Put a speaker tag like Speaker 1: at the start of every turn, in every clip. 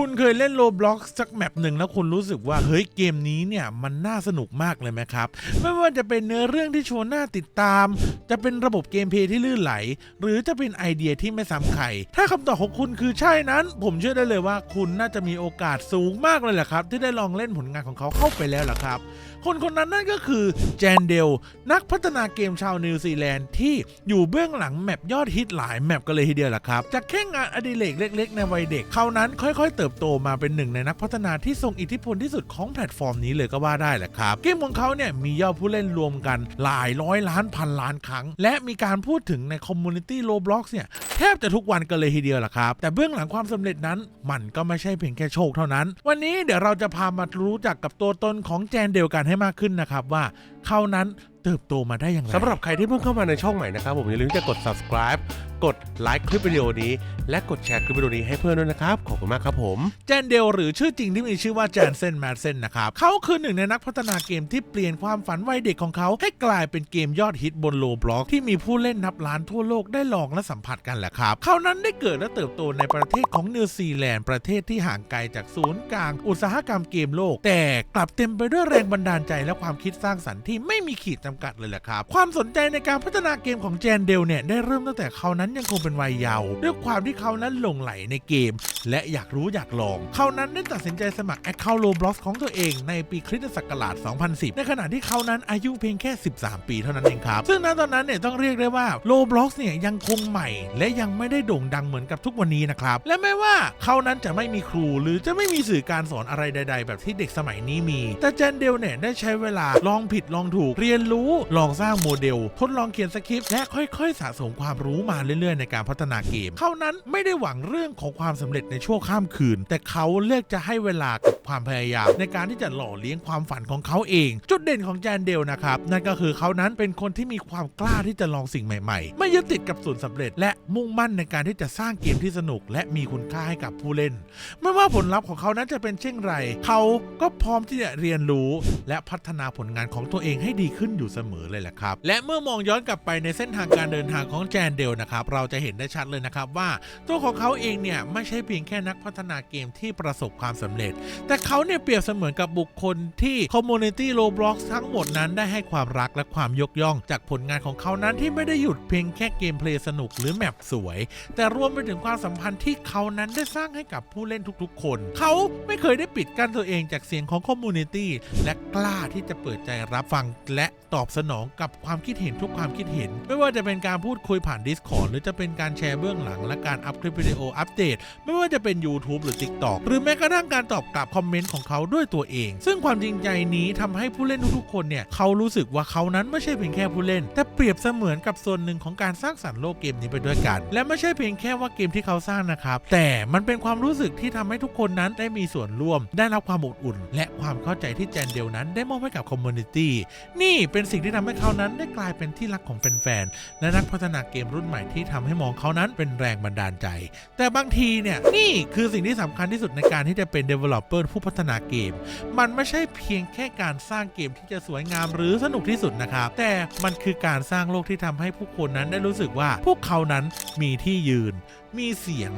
Speaker 1: คุณเคยเล่นโลบล็อกสักแมปหนึ่งแล้วคุณรู้สึกว่า เฮ้ยเกมนี้เนี่ยมันน่าสนุกมากเลยไหมครับ ไม่ว่าจะเป็นเนื้อเรื่องที่ชวนน่าติดตาม จะเป็นระบบเกมเพลย์ที่ลื่นไหล หรือจะเป็นไอเดียที่ไม่ซ้ำใคร ถ้าคำตอบของคุณคือใช่นั้น ผมเชื่อได้เลยว่าคุณน่าจะมีโอกาสสูงมากเลยแหละครับ ที่ได้ลองเล่นผลงานของเขาเข้าไปแล้วล่ะครับ คนคนนั้นนั่นก็คือแจนเดล นักพัฒนาเกมชาวนิวซีแลนด์ที่อยู่เบื้องหลังแมปยอดฮิตหลายแมปกันเลยทีเดียวล่ะครับ จากแค่งานอดิเรกเล็ก ๆ ในวัยเด็กเขานั้นค่อยๆ เติบโตมาเป็นหนึ่งในนักพัฒนาที่ทรงอิทธิพลที่สุดของแพลตฟอร์มนี้เลยก็ว่าได้แหละครับ เกมของเขาเนี่ยมียอดผู้เล่นรวมกันหลายร้อยล้านพันล้านครั้ง และมีการพูดถึงในคอมมูนิตี้โลบล็อกเนี่ยแทบจะทุกวันกันเลยทีเดียวล่ะครับ แต่เบื้องหลังความสำเร็จนั้น มันก็ไม่ใช่เพียงแค่โชคเท่านั้น วันนี้เดี๋ยวเราจะพามารู้จักกับตัวตนของแจนเดลกันให้มากขึ้นนะครับว่าเขานั้นเติบโตมาได้อย่างไร
Speaker 2: สำหรับใครที่เพิ่งเข้ามาในช่องใหม่นะครับผมอย่าลืมที่จะกด subscribe กดไลค์คลิปวิดีโอนี้ และกดแชร์คลิปวิดีโอนี้ให้เพื่อนด้วยนะครับ ขอบคุณมากครับผม
Speaker 1: แจนเดลหรือชื่อจริงที่มีชื่อว่าแจนเซนแมดเซนนะครับเขาคือหนึ่งในนักพัฒนาเกมที่เปลี่ยนความฝันวัยเด็กของเขาให้กลายเป็นเกมยอดฮิตบนโลบล็อกที่มีผู้เล่นนับล้านทั่วโลกได้ลองและสัมผัสกันแหละครับเขานั้นได้เกิดและเติบโตในประเทศของนิวซีแลนด์ประเทศที่ห่างไกลจากศูนย์กลางอุตสาหกรรมเกมโลก แต่กลับเต็มไปด้วยแรงบันดาลใจและความคิดสร้างสรรค์ที่ไม่มีขีดจำกัดเลยแหละครับความสนใจในการพัฒนาเกมของแจนเดลเนี่ยได้เริ่มตั้งแต่เขานั้นยังคงเป็นวัยเยาว์ด้วยความที่เขานั้นหลงไหลในเกม และอยากรู้อยากลอง เขานั้นได้ตัดสินใจสมัคร Account Roblox ของตัวเองในปีคริสตศักราช 2010 ในขณะที่เขานั้นอายุเพียงแค่ 13 ปีเท่านั้นเองครับ ซึ่งณตอนนั้นเนี่ยต้องเรียกได้ว่า Roblox เนี่ยยังคงใหม่ และยังไม่ได้โด่งดังเหมือนกับทุกวันนี้นะครับ และแม้ว่าเขานั้นจะไม่มีครูหรือจะไม่มีสื่อการสอนอะไรใด ๆ แบบที่เด็กสมัยนี้มี แต่เจนเดลเนี่ยได้ใช้เวลาลองผิดลองถูกเรียนรู้ ลองสร้างโมเดล ทดลองเขียนสคริปต์และค่อย ๆ สะสมความรู้มาเรื่อยๆ ในการพัฒนาเกม เขานั้นไม่ได้หวังเรื่องของความสำเร็จในชั่วข้ามคืน แต่เขาเลือกจะให้เวลากับความพยายาม ในการที่จะหล่อเลี้ยงความฝันของเขาเอง จุดเด่นของแจนเดลนะครับนั่นก็คือเขานั้นเป็นคนที่มีความกล้าที่จะลองสิ่งใหม่ๆ ไม่ยึดติดกับส่วนสำเร็จ และมุ่งมั่นในการที่จะสร้างเกมที่สนุก และมีคุณค่าให้กับผู้เล่น ไม่ว่าผลลัพธ์ของเขานั้นจะเป็นเช่นไร เขาก็พร้อมที่จะเรียนรู้ และพัฒนาผลงานของตัวเองให้ดีขึ้นอยู่เสมอเลยแหละครับ และเมื่อมองย้อนกลับไปในเส้นทางการเดินทางของแจนเดลนะครับเราจะเห็นได้ชัดเลยนะครับว่า ตัวของเขาเองเนี่ยไม่ใช่เพียงแค่นักพัฒนาเกมที่ประสบความสำเร็จ แต่เขาเนี่ยเปรียบเสมือนกับบุคคลที่คอมมูนิตี้โ b บล็อกทั้งหมดนั้นได้ให้ความรักและความยกย่อง จากผลงานของเขานั้นที่ไม่ได้หยุดเพียงแค่เกมเพลย์สนุกหรือแมปสวย แต่รวมไปถึงความสัมพันธ์ที่เขานั้นได้สร้างให้กับผู้เล่นทุกๆ คน เขาไม่เคยได้ปิดกั้นตัวเองจากเสียงของคอมมูนิตี้และกล้าที่จะเปิดใจรับฟังและตอบสนองกับความคิดเห็นทุกความคิดเห็น ไม่ว่าจะเป็นการพูดคุยผ่าน Discord รือจะเป็นการแชร์เบื้องหลังและการอัพคลิปวิดีโออัปเดต ไม่ว่าจะเป็น YouTube หรือ TikTok หรือแม้กระทั่งการตอบกลับคอมเมนต์ของเขาด้วยตัวเอง ซึ่งความจริงใจนี้ทำให้ผู้เล่นทุกๆคนเนี่ยเขารู้สึกว่าเขานั้นไม่ใช่เพียงแค่ผู้เล่น แต่เปรียบเสมือนกับส่วนหนึ่งของการสร้างสรรค์โลกเกมนี้ไปด้วยกัน และไม่ใช่เพียงแค่ว่าเกมที่เขาสร้างนะครับแต่มันเป็นความรู้สึกที่ทำให้ทุกคนนั้นได้มีส่วนร่วม ได้รับความอบอุ่น และความเข้าใจที่แจนเดลนั้นได้มอบให้กับคอมมูนิตี้นี่เป็นสิ่งที่ทำให้เขานั้นได้กลายเป็นที่รักของแฟนๆและนักพัฒนาเกมรุ่นใหม่ที่ทำให้มองเขานั้นเป็นแรงบันดาลใจ แต่บางทีเนี่ยนี่คือสิ่งที่สำคัญที่สุดในการที่จะเป็น developer ผู้พัฒนาเกม มันไม่ใช่เพียงแค่การสร้างเกมที่จะสวยงามหรือสนุกที่สุดนะครับ แต่มันคือการสร้างโลกที่ทำให้ผู้คนนั้นได้รู้สึกว่าพวกเขานั้นมีที่ยืน มีเสียง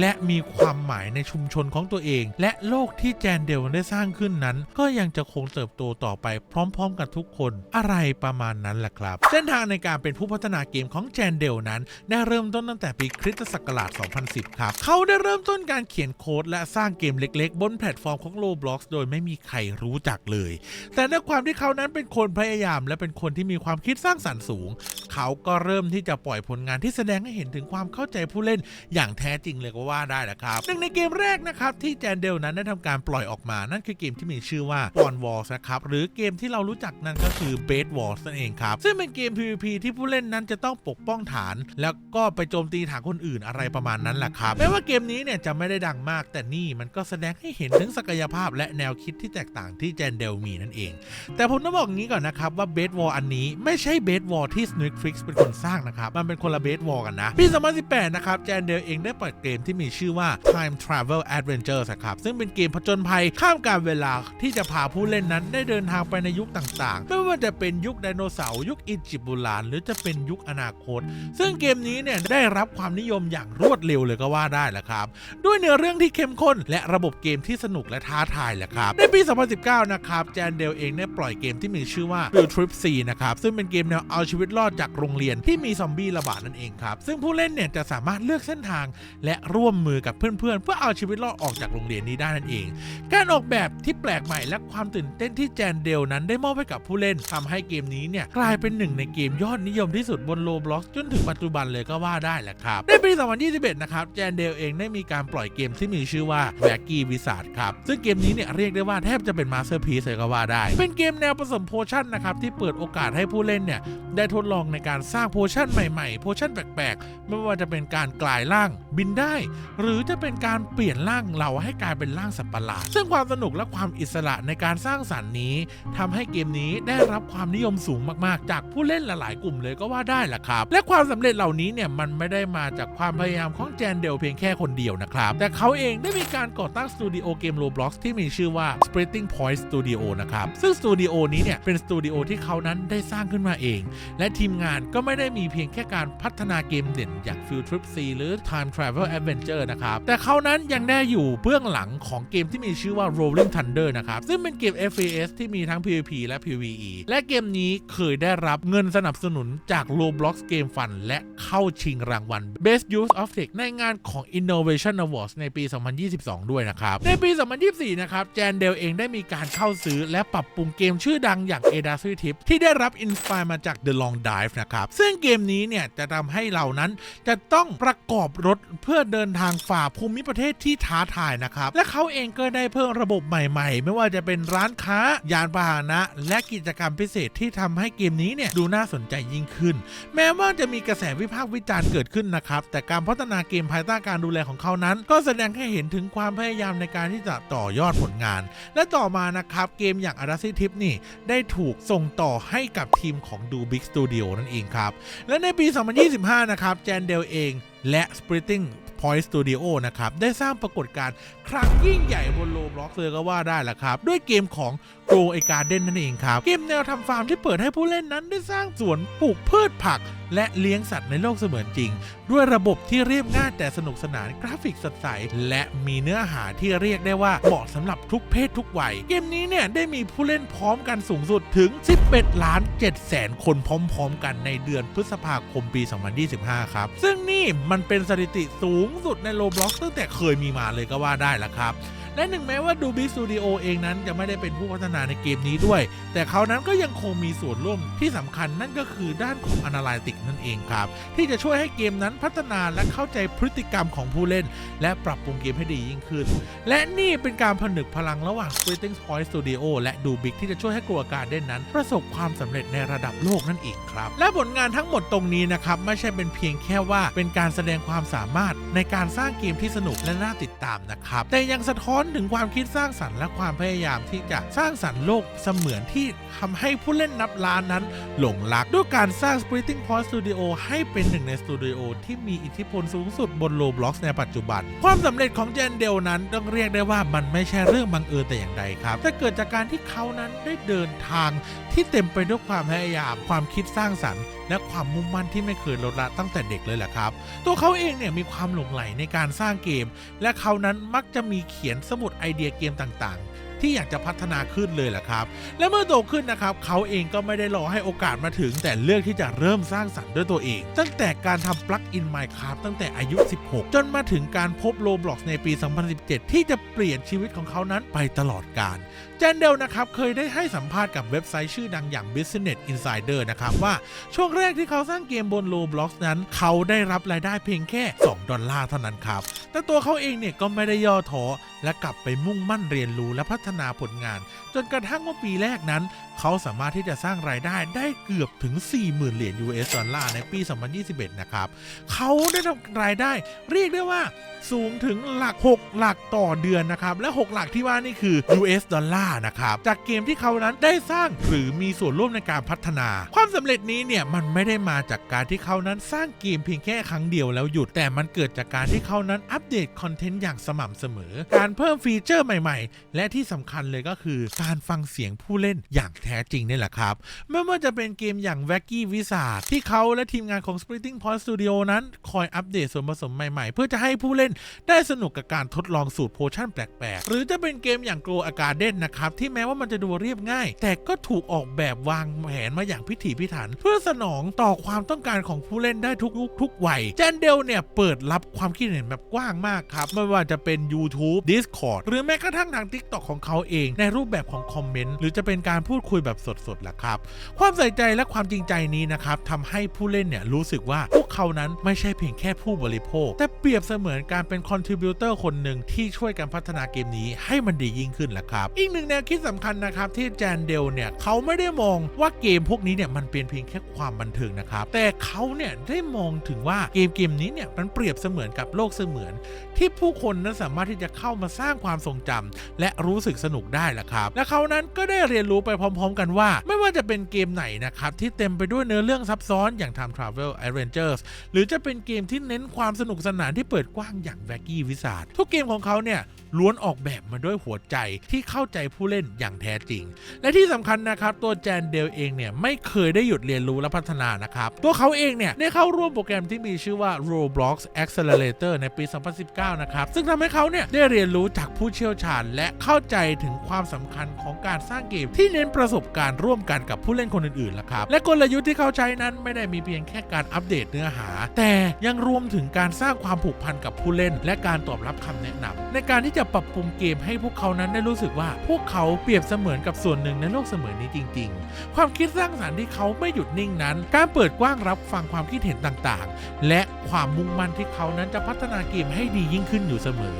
Speaker 1: และมีความหมายในชุมชนของตัวเอง และโลกที่แจนเดลได้สร้างขึ้นนั้น ก็ยังจะคงเติบโตต่อไปพร้อมๆ กันทุกคนอะไรประมาณนั้นแหละครับ เส้นทางในการเป็นผู้พัฒนาเกมของแจนเดลนั้นได้เริ่มต้นตั้งแต่ปีคริสตศักราช 2010 ครับ เขาได้เริ่มต้นการเขียนโค้ดและสร้างเกมเล็กๆ บนแพลตฟอร์มของ Roblox โดยไม่มีใครรู้จักเลย แต่ด้วยความที่เขานั้นเป็นคนพยายาม และเป็นคนที่มีความคิดสร้างสรรค์สูง เขาก็เริ่มที่จะปล่อยผลงานที่แสดงให้เห็นถึงความเข้าใจผู้เล่นอย่างแท้จริงเลยก็ว่าได้นะครับหนึ่งในเกมแรกนะครับที่แจนเดลนั้นได้ทำการปล่อยออกมานั่นคือเกมที่มีชื่อว่า w o n Wars นะครับหรือเกมที่เรารู้จักนั่นก็คือ Base Wars นั่นเองครับซึ่งเป็นเกม PVP ที่ผู้เล่นนั้นจะต้องปกป้องฐาน แล้วก็ไปโจมตีฐานคนอื่นอะไรประมาณนั้นแหละครับแม้ว่าเกมนี้เนี่ยจะไม่ได้ดังมาก แต่นี่มันก็แสดงให้เห็นถึงศักยภาพและแนวคิดที่แตกต่างที่แจนเดลมีนั่นเอง แต่ผมต้องบอกงี้ก่อนนะครับว่าเบสวอลอันนี้ไม่ใช่เบสวอลที่ Snake Flix เป็นคนสร้างนะครับมันเป็นคนละเบสวอลกันนะปี 2018 นะครับแจนนเดลเองได้ปล่อยเกมที่มีชื่อว่า Time Travel Adventures ครับ ซึ่งเป็นเกมผจญภัยข้ามการเวลาที่จะพาผู้เล่นนั้นได้เดินทางไปในยุคต่างๆ ไม่ว่าจะเป็นยุคไดโนเสาร์ยุคอียิปต์โบราณหรือจะเป็นยุคอนาคต ซึ่งเกมนี้เนี่ยได้รับความนิยมอย่างรวดเร็วเลยก็ว่าได้แหละครับ ด้วยเนื้อเรื่องที่เข้มข้น และระบบเกมที่สนุกและท้าทายแหละครับ ในปี 2019 นะครับแจนเดลเองได้ปล่อยเกมที่มีชื่อว่า Field Trip 4 นะครับ ซึ่งเป็นเกมแนวเอาชีวิตรอดจากโรงเรียนที่มีซอมบี้ระบาดนั่นเองครับ ซึ่งผู้เล่นเนี่ยจะสามารถเลือกเส้นทาง และร่วมมือกับเพื่อนๆ เพื่อเอาชีวิตรอดออกจากโรงเรียนนี้ได้นั่นเอง การออกแบบที่แปลกใหม่และความตื่นเต้นที่แจนเดลนั้นได้มอบให้กับผู้เล่นทำให้เกมนี้เนี่ยกลายเป็นหนึ่งในเกมยอดนิยมที่สุดบนโลบล็อกจนถึงปัจจุบันเลยก็ว่าได้แหละครับ ในปี 2021 นะครับแจนเดลเองได้มีการปล่อยเกมที่มีชื่อว่าแวกกี้วิสาดครับซึ่งเกมนี้เนี่ยเรียกได้ว่าแทบจะเป็นมาสเตอร์พีซเลยก็ว่าได้ เป็นเกมแนวผสมโพชั่นนะครับที่เปิดโอกาสให้ผู้เล่นเนี่ยได้ทดลองในการสร้างโพชั่นใหม่ๆ โพชั่นแปลกๆ ไม่ว่าจะเป็นการกลายร่างบินได้ หรือจะเป็นการเปลี่ยนร่างเราให้กลายเป็นร่างสัตว์ประหลาด ซึ่งความสนุกและความอิสระในการสร้างสรรค์นี้ทำให้เกมนี้ได้รับความนิยมสูงมากๆ จากผู้เล่นหลายๆ กลุ่มเลยก็ว่าได้แหละครับ และความสำเร็จเหล่านี้เนี่ยมันไม่ได้มาจากความพยายามของแจนเดลเพียงแค่คนเดียวนะครับ แต่เขาเองได้มีการก่อตั้งสตูดิโอเกม Roblox ที่มีชื่อว่า Splitting Point Studio นะครับ ซึ่งสตูดิโอนี้เนี่ยเป็นสตูดิโอที่เขานั้นได้สร้างขึ้นมาเองและทีมงานก็ไม่ได้มีเพียงแค่การพัฒนาเกมเด่นอย่าง Field Trip C หรือ Time Travel Adventure นะครับ แต่เขานั้นยังได้อยู่เบื้องหลังของเกมที่มีชื่อว่า Rolling Thunder นะครับ ซึ่งเป็นเกม FPS ที่มีทั้ง PVP และ PVE และเกมนี้เคยได้รับเงินสนับสนุนจาก Roblox Game Fund และเข้าชิงรางวัล Best Use of Tech ในงานของ Innovation Awards ในปี 2022 ด้วยนะครับ ในปี 2024 นะครับแจนเดลเองได้มีการเข้าซื้อและปรับปรุงเกมชื่อดังอย่าง a d a s y Tip ที่ได้รับอินสปายมาจาก The Long Dive นะครับ ซึ่งเกมนี้เนี่ยจะทำให้เรานั้นจะต้องประกอบรถเพื่อเดินทางฝ่าภูมิประเทศที่ท้าทายนะครับ และเขาเองก็ได้เพิ่มระบบใหม่ๆ ไม่ว่าจะเป็นร้านค้ายานพาหนะ และกิจกรรมพิเศษที่ทำให้เกมนี้เนี่ยดูน่าสนใจยิ่งขึ้น แม้ว่าจะมีกระแสวิพากษ์วิจารณ์เกิดขึ้นนะครับ แต่การพัฒนาเกมภายใต้การดูแลของเขานั้น ก็แสดงให้เห็นถึงความพยายามในการที่จะต่อยอดผลงาน และต่อมานะครับเกมอย่าง a d a s y Tip นี่ได้ถูกส่งต่อให้กับทีมของ Do Big Studio นั่นเองครับ และในปี 2025 นะครับแจนเดลเองและ Splitting Point Studio นะครับ ได้สร้างปรากฏการณ์ครั้งยิ่งใหญ่บนโลบล็อกเลยก็ว่าได้แหละครับ ด้วยเกมของ Grow a Garden นั่นเองครับ เกมแนวทำฟาร์มที่เปิดให้ผู้เล่นนั้นได้สร้างสวนปลูกพืชผัก และเลี้ยงสัตว์ในโลกเสมือนจริง ด้วยระบบที่เรียบง่ายแต่สนุกสนานกราฟิกสดใส และมีเนื้อหาที่เรียกได้ว่าเหมาะสำหรับทุกเพศทุกวัย เกมนี้เนี่ยได้มีผู้เล่นพร้อมกันสูงสุดถึง 11 ล้าน7แสนคนพร้อม ๆ กันในเดือนพฤษภาคมปี 2025 ครับ ซึ่งนี่มันเป็นสถิติสูงสุดในโลบล็อกตั้งแต่เคยมีมาเลยก็ว่าได้ละครับ และหนึ่งแม้ว่าดูบิสตูดิโอเองนั้นจะไม่ได้เป็นผู้พัฒนาในเกมนี้ด้วย แต่เขานั้นก็ยังคงมีส่วนร่วมที่สำคัญนั่นก็คือด้านของ Analytics นั่นเองครับ ที่จะช่วยให้เกมนั้นพัฒนาและเข้าใจพฤติกรรมของผู้เล่น และปรับปรุงเกมให้ดียิ่งขึ้น และนี่เป็นการผนึกพลังระหว่าง Splitting Point Studio และดูบิกที่จะช่วยให้กลัวการเด่นนั้น ประสบความสำเร็จในระดับโลกนั่นเองครับ และผลงานทั้งหมดตรงนี้นะครับไม่ใช่เป็นเพียงแค่ว่าเป็นการแสดงความสามารถในการสร้างเกมที่สนุกและน่าติดตามนะครับแต่ยังสะท้อนถึงความคิดสร้างสรรค์และความพยายามที่จะสร้างสรรค์โลกเสมือนที่ทำให้ผู้เล่นนับล้านนั้น หลงรักด้วยการสร้าง Splitting Point Studio ให้เป็นหนึ่งในสตูดิโอที่มีอิทธิพลสูงสุดบน Roblox ในปัจจุบัน ความสำเร็จของเจนเดลนั้นต้องเรียกได้ว่ามันไม่ใช่เรื่องบังเอิญแต่อย่างใดครับ แต่เกิดจากการที่เขานั้นได้เดินทางที่เต็มไปด้วยความพยายามความคิดสร้างสรรค์ และความมุ่งมั่นที่ไม่เคยลดละตั้งแต่เด็กเลยแหละครับ ตัวเขาเองเนี่ยมีความหลงใหลในการสร้างเกม และเขานั้นมักจะมีเขียนสมุดไอเดียเกมต่างๆ ที่อยากจะพัฒนาขึ้นเลยแหละครับ และเมื่อโตขึ้นนะครับเขาเองก็ไม่ได้รอให้โอกาสมาถึง แต่เลือกที่จะเริ่มสร้างสรรค์ด้วยตัวเอง ตั้งแต่การทำปลั๊กอิน Minecraft ตั้งแต่อายุ 16 จนมาถึงการพบ Roblox ในปี 2017 ที่จะเปลี่ยนชีวิตของเขานั้นไปตลอดกาลแจนเดลนะครับเคยได้ให้สัมภาษณ์กับเว็บไซต์ชื่อดังอย่าง Business Insider นะครับว่าช่วงแรกที่เขาสร้างเกมบน Roblox นั้น เขาได้รับรายได้เพียงแค่ 2 ดอลลาร์เท่านั้นครับแต่ตัวเขาเองเนี่ยก็ไม่ได้ย่อท้อและกลับไปมุ่งมั่นเรียนรู้และพัฒนาผลงาน จนกระทั่งว่าปีแรกนั้น เขาสามารถที่จะสร้างรายได้ได้เกือบถึง 40,000 เหรียญ US ดอลลาร์ในปี 2021 นะครับ เขาได้ทำรายได้เรียกได้ว่าสูงถึงหลัก 6 หลักต่อเดือนนะครับ และ 6 หลักที่ว่านี่คือ US ดอลลาร์นะครับ จากเกมที่เขานั้นได้สร้างหรือมีส่วนร่วมในการพัฒนา ความสำเร็จนี้เนี่ยมันไม่ได้มาจากการที่เขานั้นสร้างเกมเพียงแค่ครั้งเดียวแล้วหยุด แต่มันเกิดจากการที่เขานั้นอัปเดตคอนเทนต์อย่างสม่ำเสมอ การเพิ่มฟีเจอร์ใหม่ ๆ และที่สำคัญเลยก็คือการฟังเสียงผู้เล่นอย่างแท้จริงนี่แหละครับ ไม่ว่าจะเป็นเกมอย่าง v a c k y w i z a r d ที่เขาและทีมงานของ Splitting Point Studio นั้นคอยอัปเดตส่วนผสมใหม่ๆ เพื่อจะให้ผู้เล่นได้สนุกกับการทดลองสูตรโพชั่นแปลกๆ หรือจะเป็นเกมอย่าง Grow a Garden นะครับ ที่แม้ว่ามันจะดูเรียบง่าย แต่ก็ถูกออกแบบวางแผนมาอย่างพิถีพิถัน เพื่อสนองต่อความต้องการของผู้เล่นได้ทุกยุคทุกวัยแจนเดลเนี่ยเปิดรับความคิดเห็นแบบกว้างมากครับไม่ว่าจะเป็น YouTube Discord หรือแม้กระทั่งทาง TikTok ของเขาเองในรูปแบบของคอมเมนต์หรือจะเป็นการพูดคุยแบบสดๆแหละครับ ความใส่ใจและความจริงใจนี้นะครับทำให้ผู้เล่นเนี่ยรู้สึกว่าพวกเขานั้นไม่ใช่เพียงแค่ผู้บริโภค แต่เปรียบเสมือนการเป็นคอนทริบิวเตอร์คนหนึ่งที่ช่วยกันพัฒนาเกมนี้ให้มันดียิ่งขึ้นแหละครับ อีกหนึ่งแนวคิดสำคัญนะครับที่แจนเดลเนี่ยเขาไม่ได้มองว่าเกมพวกนี้เนี่ยมันเป็นเพียงแค่ความบันเทิงนะครับ แต่เขาเนี่ยได้มองถึงว่าเกมเกมนี้เนี่ยมันเปรียบเสมือนกับโลกเสมือน ที่ผู้คนนั้นสามารถที่จะเข้ามาสร้างความทรงจำและรู้สึกสนุกได้แหละครับ และเขานั้นก็ได้เรียนรู้ไปพร้อม ๆ กันว่า ไม่ว่าจะเป็นเกมไหนนะครับที่เต็มไปด้วยเนื้อเรื่องซับซ้อนอย่าง Time Travel Adventures หรือจะเป็นเกมที่เน้นความสนุกสนานที่เปิดกว้างอย่าง v a c k y w i z a r d ทุกเกมของเขาเนี่ยล้วนออกแบบมาด้วยหัวใจที่เข้าใจผู้เล่นอย่างแท้จริง และที่สำคัญนะครับตัวแจนเดลเองเนี่ยไม่เคยได้หยุดเรียนรู้และพัฒนานะครับ ตัวเขาเองเนี่ยได้เข้าร่วมโปรแกรมที่มีชื่อว่า Roblox Accelerator ในปี 2019 นะครับ ซึ่งทำให้เขาเนี่ยได้เรียนรู้จากผู้เชี่ยวชาญและเข้าใจถึงความสำคัญของการสร้างเกมที่เน้นประสบการณ์ร่วมกันกับผู้เล่นคนอื่นๆละครับ และกลยุทธ์ที่เขาใช้นั้นไม่ได้มีเพียงแค่การอัปเดตเนื้อหา แต่ยังรวมถึงการสร้างความผูกพันกับผู้เล่น และการตอบรับคำแนะนำในการที่จะปรับปรุงเกมให้พวกเขานั้นได้รู้สึกว่า พวกเขาเปรียบเสมือนกับส่วนหนึ่งในโลกเสมือนนี้จริง ๆ ความคิดสร้างสรรค์ที่เขาไม่หยุดนิ่งนั้น การเปิดกว้างรับฟังความคิดเห็นต่างๆ และความมุ่งมั่นที่เขานั้นจะพัฒนาเกมให้ดียิ่งขึ้นอยู่เสมอ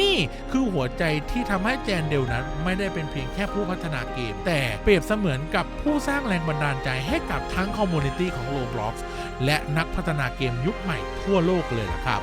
Speaker 1: นี่คือหัวใจที่ทำให้แจนเดลนั้นไม่ได้เป็นเพียงแค่ผู้พัฒนาเกม แต่เปรียบเสมือนกับผู้สร้างแรงบันดาลใจให้กับทั้งคอมมูนิตี้ของ Roblox และนักพัฒนาเกมยุคใหม่ทั่วโลกเลยล่ะครับ